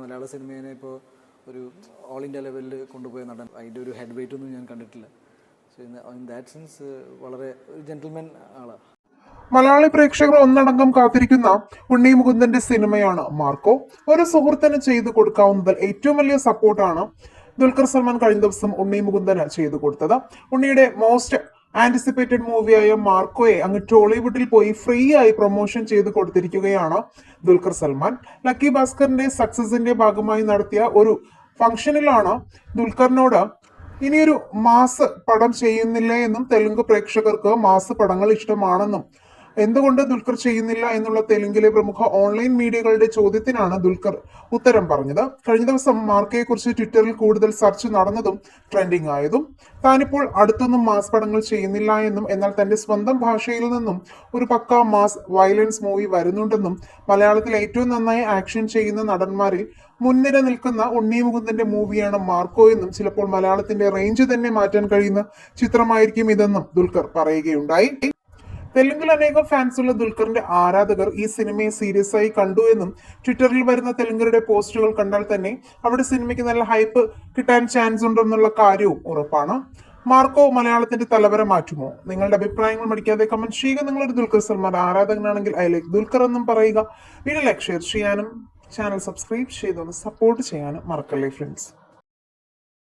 മലയാള സിനിമേനെ ഇപ്പോൾ ഒരു all India ലെവലിൽ കൊണ്ടുപോയ നടൻ. അതിന്റെ ഒരു ഹെഡ് വെയിറ്റ് ഒന്നും ഞാൻ കണ്ടിട്ടില്ല. സോ ഇൻ ദാറ്റ് സെൻസ് വളരെ ഒരു ജെന്റിൽമാൻ ആളാണ് മലയാളി പ്രേക്ഷകർ ഒന്നടങ്കം കാത്തിരിക്കുന്ന ഉണ്ണി മുകുന്ദന്റെ സിനിമയാണ് മാർക്കോ. ഒരു സുഹൃത്തിന് ചെയ്തു കൊടുക്കാവുന്നതിൽ ഏറ്റവും വലിയ സപ്പോർട്ടാണ് ദുൽഖർ സൽമാൻ കഴിഞ്ഞ ദിവസം ഉണ്ണി മുകുന്ദന് ചെയ്തു കൊടുത്തത്. ഉണ്ണിയുടെ മോസ്റ്റ് ആന്റിസിപ്പേറ്റഡ് മൂവിയായ മാർക്കോയെ അങ്ങ് ടോളിവുഡിൽ പോയി ഫ്രീ ആയി പ്രൊമോഷൻ ചെയ്ത് കൊടുത്തിരിക്കുകയാണ് ദുൽഖർ സൽമാൻ. ലക്കി ഭാസ്കറിന്റെ സക്സസിന്റെ ഭാഗമായി നടത്തിയ ഒരു ഫംഗ്ഷനിലാണ് ദുൽഖറിനോട് ഇനിയൊരു മാസ് പടം ചെയ്യുന്നില്ല എന്നും തെലുങ്ക് പ്രേക്ഷകർക്ക് മാസ് പടങ്ങൾ ഇഷ്ടമാണെന്നും. എന്തുകൊണ്ട് ദുൽഖർ ചെയ്യുന്നില്ല എന്നുള്ള തെലുങ്കിലെ പ്രമുഖ ഓൺലൈൻ മീഡിയകളുടെ ചോദ്യത്തിനാണ് ദുൽഖർ ഉത്തരം പറഞ്ഞത്. കഴിഞ്ഞ ദിവസം മാർക്കയെ കുറിച്ച് ട്വിറ്ററിൽ കൂടുതൽ സെർച്ച് നടന്നതും ട്രെൻഡിങ് ആയതും. താനിപ്പോൾ അടുത്തൊന്നും മാസ് പടങ്ങൾ ചെയ്യുന്നില്ല എന്നും എന്നാൽ തന്റെ സ്വന്തം ഭാഷയിൽ നിന്നും ഒരു പക്ക മാസ് വയലൻസ് മൂവി വരുന്നുണ്ടെന്നും മലയാളത്തിൽ ഏറ്റവും നന്നായി ആക്ഷൻ ചെയ്യുന്ന നടന്മാരിൽ മുൻനിര നിൽക്കുന്ന ഉണ്ണി മുകുന്ദന്റെ മൂവിയാണ് മാർക്കോ എന്നും ചിലപ്പോൾ മലയാളത്തിന്റെ റേഞ്ച് തന്നെ മാറ്റാൻ കഴിയുന്ന ചിത്രമായിരിക്കും ഇതെന്നും ദുൽഖർ പറയുകയുണ്ടായി. തെലുങ്കിൽ അനേകം ഫാൻസുള്ള ദുൽഖറിന്റെ ആരാധകർ ഈ സിനിമയെ സീരിയസ് ആയി കണ്ടു എന്നും ട്വിറ്ററിൽ വരുന്ന തെലുങ്കരുടെ പോസ്റ്റുകൾ കണ്ടാൽ തന്നെ അവിടെ സിനിമയ്ക്ക് നല്ല ഹൈപ്പ് കിട്ടാൻ ചാൻസ് ഉണ്ടെന്നുള്ള കാര്യവും ഉറപ്പാണ്. മാർക്കോ മലയാളത്തിന്റെ തലവര മാറ്റുമോ? നിങ്ങളുടെ അഭിപ്രായങ്ങൾ മടിക്കാതെ കമന്റ് ചെയ്യുക. നിങ്ങളൊരു ദുൽഖർ സൽമാൻ ആരാധകനാണെങ്കിൽ ഐ ലൈക്ക് ദുൽഖർ എന്നും പറയുക. വീഡിയോ ലൈക്ക് ഷെയർ ചെയ്യാനും ചാനൽ സബ്സ്ക്രൈബ് ചെയ്തൊന്ന് സപ്പോർട്ട് ചെയ്യാനും മറക്കല്ലേ ഫ്രണ്ട്സ്